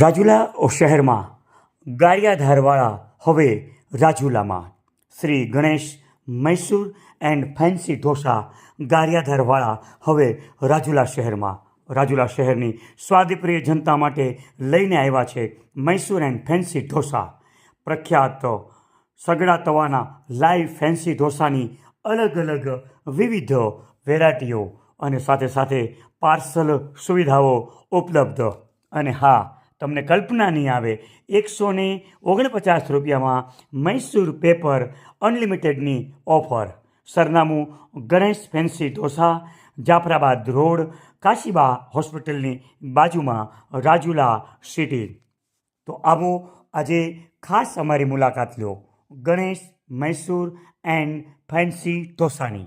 રાજુલા શહેરમાં ગાળિયાધારવાળા હવે રાજુલામાં. શ્રી ગણેશ, મૈસૂર એન્ડ ફેન્સી ઢોસા ગાળિયાધારવાળા હવે રાજુલા શહેરમાં. રાજુલા શહેરની સ્વાદપ્રિય જનતા માટે લઈને આવ્યા છે મૈસૂર એન્ડ ફેન્સી ઢોસા. પ્રખ્યાત સગડા તવાના લાઈવ ફેન્સી ઢોસાની અલગ અલગ વિવિધ વેરાયટીઓ અને સાથે સાથે પાર્સલ સુવિધાઓ ઉપલબ્ધ. અને હા તમને કલ્પના નહીં આવે, એકસો ને ઓગણપચાસ રૂપિયામાં મૈસૂર પેપર અનલિમિટેડની ઓફર. સરનામું ગણેશ ફેન્સી ઢોસા, જાફરાબાદ રોડ, કાશીબા હોસ્પિટલની બાજુમાં રાજુલા સિટી. તો આવો આજે ખાસ અમારી મુલાકાત લો. Ganesh, Mysore and fancy ઢોસાની.